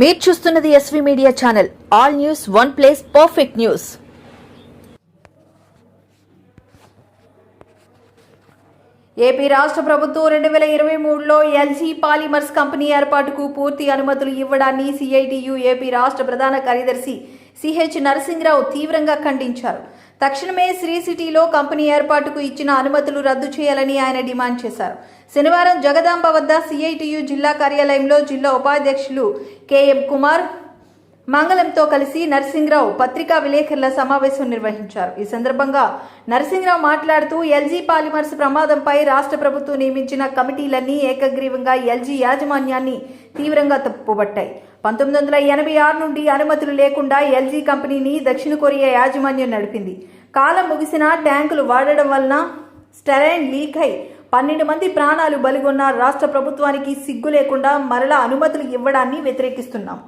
మీరు చూస్తున్నది S V media channel all news one place perfect news AP రాష్ట్ర ప్రభుత్వం రెండు వేల ఇరవై మూడులో ఎల్జీ పాలిమర్స్ కంపెనీ ఏర్పాటుకు పూర్తి అనుమతులు ఇవ్వడాన్ని సిఐటియు ఏపీ రాష్ట్ర ప్రధాన కార్యదర్శి సిహెచ్ నరసింహరావు తీవ్రంగా ఖండించారు. తక్షణమే శ్రీ సిటీలో కంపెనీ ఏర్పాటుకు ఇచ్చిన అనుమతులు రద్దు చేయాలని ఆయన డిమాండ్ చేశారు. శనివారం జగదాంబ వద్ద సిఐటియు జిల్లా కార్యాలయంలో జిల్లా ఉపాధ్యక్షులు కెఎం కుమార్ మంగళంతో కలిసి నరసింహరావు పత్రికా విలేకరుల సమావేశం నిర్వహించారు. ఈ సందర్భంగా నరసింహరావు మాట్లాడుతూ ఎల్జీ పాలిమర్స్ ప్రమాదంపై రాష్ట్ర ప్రభుత్వం నియమించిన కమిటీలన్నీ ఏకగ్రీవంగా ఎల్జీ యాజమాన్యాన్ని తీవ్రంగా తప్పుపట్టాయి పంతొమ్మిది వందల ఎనభై ఆరు నుండి అనుమతులు లేకుండా ఎల్జీ కంపెనీని దక్షిణ కొరియా యాజమాన్యం నడిపింది. కాలం ముగిసిన ట్యాంకులు వాడడం వలన స్టెరైన్ లీక్ అయి పన్నెండు మంది ప్రాణాలు బలిగొన్న రాష్ట్ర ప్రభుత్వానికి సిగ్గు లేకుండా మరలా అనుమతులు ఇవ్వడాన్ని వ్యతిరేకిస్తున్నాం.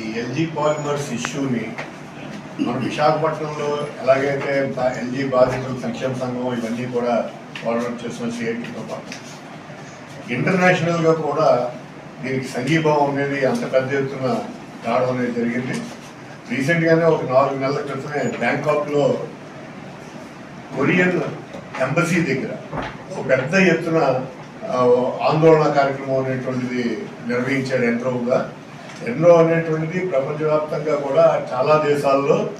ఈ ఎల్జీ పాలిమర్స్ ఇష్యూని మన విశాఖపట్నంలో ఎలాగైతే ఎల్జీ బాధితుల సంక్షేమ సంఘం ఇవన్నీ కూడా ఫార్వర్డ్ చేస్తున్న సిఐటితో పాటు ఇంటర్నేషనల్గా కూడా దీనికి సంఘీభావం అనేది అంత పెద్ద ఎత్తున రావడం అనేది జరిగింది. రీసెంట్గానే ఒక నాలుగు నెలల క్రితమే బ్యాంకాక్లో కొరియన్ ఎంబసీ దగ్గర ఒక పెద్ద ఎత్తున ఆందోళన కార్యక్రమం అనేటువంటిది నిర్వహించాడు ఎంట్రోగా. ఎన్నో అనేటువంటిది ప్రపంచవ్యాప్తంగా కూడా చాలా దేశాల్లో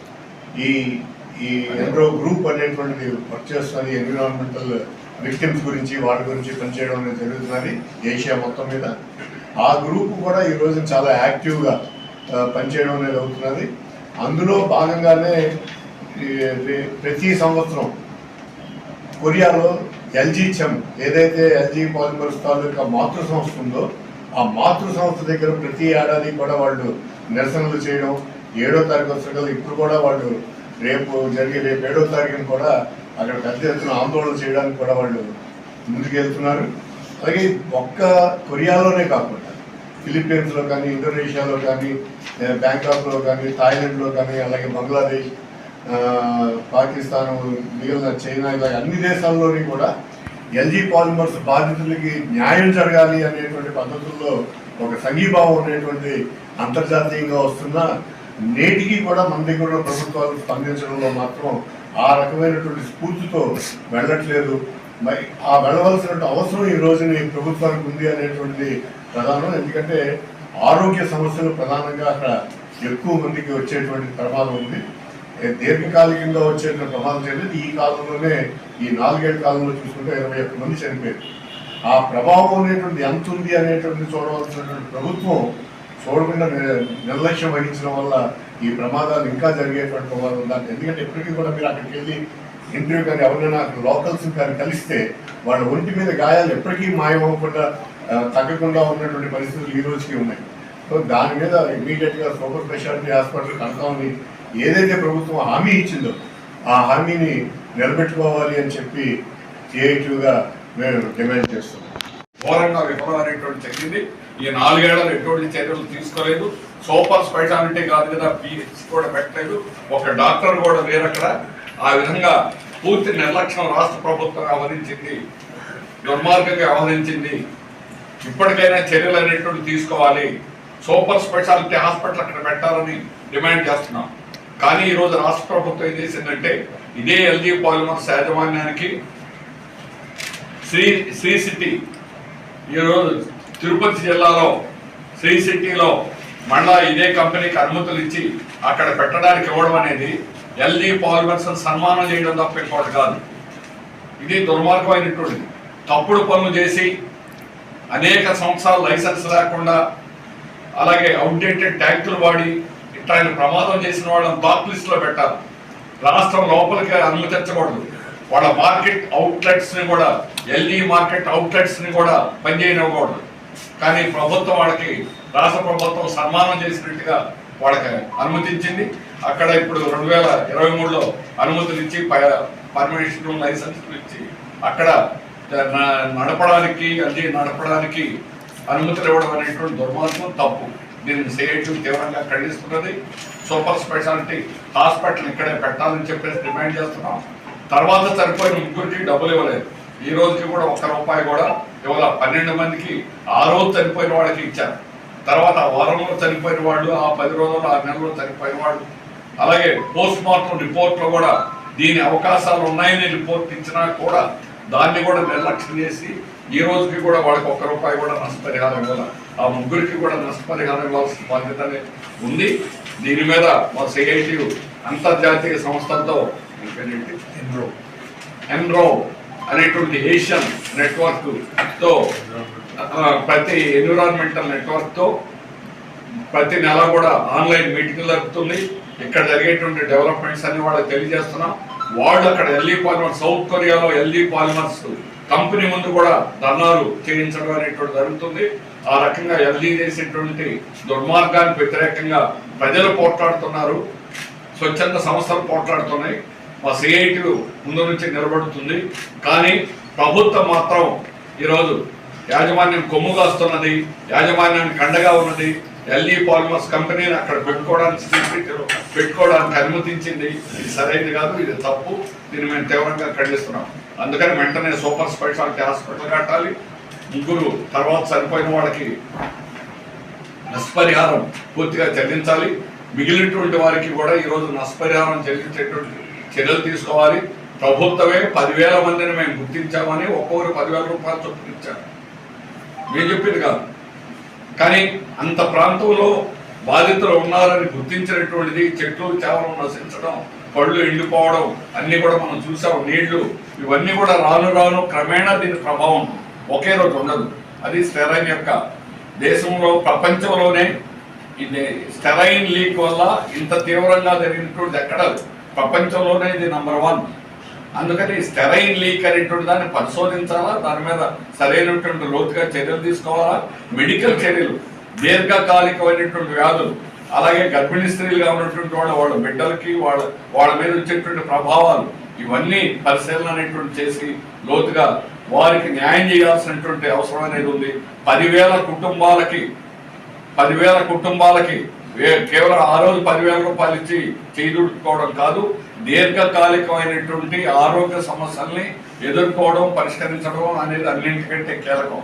ఈ ఈ ఎన్రో గ్రూప్ అనేటువంటిది వర్క్ ఎన్విరాన్మెంటల్ విక్టిమ్స్ గురించి వాటి గురించి పనిచేయడం అనేది జరుగుతున్నది ఏషియా మొత్తం మీద. ఆ గ్రూప్ కూడా ఈ రోజు చాలా యాక్టివ్గా పనిచేయడం అనేది అవుతున్నది. అందులో భాగంగానే ప్రతి సంవత్సరం కొరియాలో ఎల్జీ చెమ్ ఏదైతే ఎల్జీ పాలిమర్స్ తాలూకా మాతృ సంస్థ ఉందో ఆ మాతృ సంస్థ దగ్గర ప్రతి ఏడాది కూడా వాళ్ళు నిరసనలు చేయడం ఏడో తారీఖు వస్తారు ఇప్పుడు కూడా వాళ్ళు రేపు జరిగే రేపు ఏడో తారీఖున కూడా అక్కడ పెద్ద ఎత్తున ఆందోళన చేయడానికి కూడా వాళ్ళు ముందుకెళ్తున్నారు. అలాగే ఒక్క కొరియాలోనే కాకుండా ఫిలిప్పీన్స్లో కానీ ఇండోనేషియాలో కానీ బ్యాంకాక్లో కానీ థాయిలాండ్లో కానీ అలాగే బంగ్లాదేశ్ పాకిస్తాను పాకిస్తాన్ మిగిలిన చైనా ఇలా అన్ని దేశాల్లోని కూడా ఎల్జీ పాలిమర్స్ బాధితులకి న్యాయం జరగాలి అనేటువంటి పద్ధతుల్లో ఒక సంఘీభావం అనేటువంటి అంతర్జాతీయంగా వస్తున్న నేటికి కూడా మన దగ్గర ప్రభుత్వాలు స్పందించడంలో మాత్రం ఆ రకమైనటువంటి స్ఫూర్తితో వెళ్ళట్లేదు. మరి ఆ వెళ్ళవలసినటువంటి అవసరం ఈ రోజున ఈ ప్రభుత్వానికి ఉంది అనేటువంటిది ప్రధానం. ఎందుకంటే ఆరోగ్య సమస్యలు ప్రధానంగా అక్కడ ఎక్కువ మందికి వచ్చేటువంటి ప్రమాదం ఉంది. దీర్ఘకాలికంగా వచ్చే ప్రమాదం జరిగింది ఈ కాలంలోనే ఈ నాలుగేళ్ళ కాలంలో చూసుకుంటే ఇరవై ఒక్క మంది చనిపోయారు. ఆ ప్రభావం అనేటువంటి ఎంత ఉంది అనేటువంటి చూడవలసినటువంటి ప్రభుత్వం చూడకుండా నిర్లక్ష్యం వహించడం వల్ల ఈ ప్రమాదాలు ఇంకా జరిగేటువంటి ప్రమాదం ఉంది. ఎందుకంటే ఎప్పటికీ కూడా మీరు అక్కడికి వెళ్ళి ఇంటర్వ్యూ కానీ ఎవరైనా లోకల్స్ కానీ కలిస్తే వాళ్ళ ఒంటి మీద గాయాలు ఎప్పటికీ మాయమవ్వకుండా తగ్గకుండా ఉన్నటువంటి పరిస్థితులు ఈ రోజుకి ఉన్నాయి. సో దాని మీద ఇమీడియట్గా సూపర్ స్పెషాలిటీ హాస్పిటల్ కడతామని ఏదైతే ప్రభుత్వం హామీ ఇచ్చిందో ఆ హామీని నిలబెట్టుకోవాలి అని చెప్పి క్రియేటివ్గా మేము డిమాండ్ చేస్తున్నాం. ఘోరంగా విఫలమైనటువంటి జరిగింది ఈ నాలుగేళ్ళలో ఎటువంటి చర్యలు తీసుకోలేదు. సూపర్ స్పెషాలిటీ కాదు కదా పిహెచ్ కూడా పెట్టలేదు. ఒక డాక్టర్ కూడా లేరు అక్కడ. ఆ విధంగా పూర్తి నిర్లక్ష్యం రాష్ట్ర ప్రభుత్వం వ్యవహరించింది దుర్మార్గంగా వ్యవహరించింది ఇప్పటికైనా చర్యలు అనేటువంటి తీసుకోవాలి. సూపర్ స్పెషాలిటీ హాస్పిటల్ అక్కడ పెట్టాలని డిమాండ్ చేస్తున్నాం. కానీ ఈరోజు రాష్ట్ర ప్రభుత్వం ఏం చేసిందంటే ఇదే ఎల్జీ పాలిమర్స్ యాజమాన్యానికి శ్రీ శ్రీ సిటీ ఈరోజు తిరుపతి జిల్లాలో శ్రీ సిటీలో మళ్ళా ఇదే కంపెనీకి అనుమతులు ఇచ్చి అక్కడ పెట్టడానికి ఇవ్వడం అనేది ఎల్జీ పాలిమర్స్ సన్మానం చేయడం తప్ప ఇంకోటి కాదు. ఇది దుర్మార్గమైనటువంటిది. తప్పుడు పనులు చేసి అనేక సంవత్సరాలు లైసెన్స్ లేకుండా అలాగే అవుట్డేటెడ్ ట్యాంకులు వాడి ఆయన ప్రమాదం చేసిన వాళ్ళని బ్లాక్ లిస్ట్లో పెట్టాలి. రాష్ట్రం లోపలికి అనుమతించకూడదు. వాళ్ళ మార్కెట్ అవుట్లెట్స్ని కూడా ఎల్ఈ మార్కెట్ అవుట్లెట్స్ని కూడా పనిచేయనివ్వకూడదు. కానీ ప్రభుత్వం వాళ్ళకి రాష్ట్ర ప్రభుత్వం సన్మానం చేసినట్టుగా వాళ్ళకి అనుమతించింది. అక్కడ ఇప్పుడు రెండు వేల ఇరవై మూడులో అనుమతులు ఇచ్చి పర్మిషన్ లైసెన్సులు ఇచ్చి అక్కడ నడపడానికి అది నడపడానికి అనుమతులు ఇవ్వడం అనేటువంటి దుర్మార్గం తప్పు. దీన్ని చేయటం తీవ్రంగా ఖండిస్తున్నది. సూపర్ స్పెషాలిటీ హాస్పిటల్ ఇక్కడే పెట్టాలని చెప్పేసి డిమాండ్ చేస్తున్నాం. తర్వాత చనిపోయిన ముగ్గురికి డబ్బులు ఇవ్వలేదు. ఈ రోజుకి కూడా ఒక్క రూపాయి కూడా ఇవాళ పన్నెండు మందికి ఆ రోజు చనిపోయిన వాళ్ళకి ఇచ్చారు. తర్వాత ఆ వారంలో చనిపోయిన వాళ్ళు ఆ పది రోజులు ఆ నెలలో చనిపోయిన వాళ్ళు. అలాగే పోస్ట్ మార్టం రిపోర్ట్లో కూడా దీని అవకాశాలు ఉన్నాయని రిపోర్ట్ ఇచ్చినా కూడా దాన్ని కూడా నిర్లక్ష్యం చేసి ఈ రోజుకి కూడా వాళ్ళకి ఒక్క రూపాయి కూడా నష్టపరిహారం ఇవ్వాలి ఆ ముగ్గురికి కూడా నష్టపరిహారం ఇవ్వాల్సిన బాధ్యత ఉంది. దీని మీద మా సిఐటి అంతర్జాతీయ సంస్థలతో? ఎన్రో ఎన్రో అనేటువంటి ఏషియన్ నెట్వర్క్తో ప్రతి ఎన్విరాన్మెంటల్ నెట్వర్క్తో ప్రతి నెల కూడా ఆన్లైన్ మీటింగ్ జరుపుతుంది ఇక్కడ జరిగేటువంటి డెవలప్మెంట్స్ అన్ని వాళ్ళకి తెలియజేస్తున్నాం. వాళ్ళు అక్కడ ఎల్ఈ పాలిమర్స్ సౌత్ కొరియాలో ఎల్ఈ పాలిమర్స్ కంపెనీ ముందు కూడా ధర్నాలు చేయించడం అనేటువంటి జరుగుతుంది. ఆ రకంగా ఎల్ఈ చేసేటువంటి దుర్మార్గానికి వ్యతిరేకంగా ప్రజలు పోట్లాడుతున్నారు. స్వచ్ఛంద సంస్థలు పోట్లాడుతున్నాయి. మా సిఐటి ముందు నుంచి నిలబడుతుంది. కానీ ప్రభుత్వం మాత్రం ఈరోజు యాజమాన్యం కొమ్ముగా వస్తున్నది యాజమాన్యానికి అండగా ఉన్నది. ఎల్ఈ పాలిమర్స్ కంపెనీని అక్కడ పెట్టుకోవడానికి పెట్టుకోవడానికి అనుమతించింది. ఇది సరైనది కాదు ఇది తప్పు. దీన్ని మేము తీవ్రంగా ఖండిస్తున్నాం. అందుకని వెంటనే సూపర్ స్పెషాలిటీ హాస్పిటల్ కట్టాలి. ముగ్గురు తర్వాత చనిపోయిన వాళ్ళకి నష్టపరిహారం పూర్తిగా చెల్లించాలి. మిగిలినటువంటి వారికి కూడా ఈరోజు నష్టపరిహారం చెల్లించేటువంటి చర్యలు తీసుకోవాలి. ప్రభుత్వమే పదివేల మందిని మేము గుర్తించామని ఒక్కొక్కరు పదివేల రూపాయలు చొప్పున ఇచ్చారు. మేము చెప్పింది కాదు. కానీ అంత ప్రాంతంలో బాధితులు ఉన్నారని గుర్తించినటువంటిది చెట్లు చేవలం నశించడం పళ్ళు ఎండిపోవడం అన్నీ కూడా మనం చూసాం. నీళ్ళు ఇవన్నీ కూడా రాను రాను క్రమేణా దీని ప్రభావం ఒకే రోజు ఉండదు. అది స్టెరైన్ యొక్క దేశంలో ప్రపంచంలోనే ఇది స్టెరైన్ లీక్ వల్ల ఇంత తీవ్రంగా జరిగినటువంటి ఎక్కడ ప్రపంచంలోనే ఇది నంబర్ వన్ అందుకని స్టెరైన్ లీక్ అనేటువంటి దాన్ని పరిశోధించాలా? దాని మీద సరైనటువంటి లోతుగా చర్యలు తీసుకోవాలా? మెడికల్ చర్యలు దీర్ఘకాలికమైనటువంటి వ్యాధులు అలాగే గర్భిణీ స్త్రీలుగా ఉన్నటువంటి వాళ్ళ వాళ్ళ బిడ్డలకి వాళ్ళ వాళ్ళ మీద వచ్చేటువంటి ప్రభావాలు ఇవన్నీ పరిశీలన అనేటువంటి చేసి లోతుగా వారికి న్యాయం చేయాల్సినటువంటి అవసరం అనేది ఉంది. పదివేల కుటుంబాలకి పదివేల కుటుంబాలకి కేవలం ఆ రోజు పదివేల రూపాయలు ఇచ్చి చేదుడుకోవడం కాదు దీర్ఘకాలికమైనటువంటి ఆరోగ్య సమస్యల్ని ఎదుర్కోవడం పరిష్కరించడం అనేది అన్నింటికంటే కీలకం.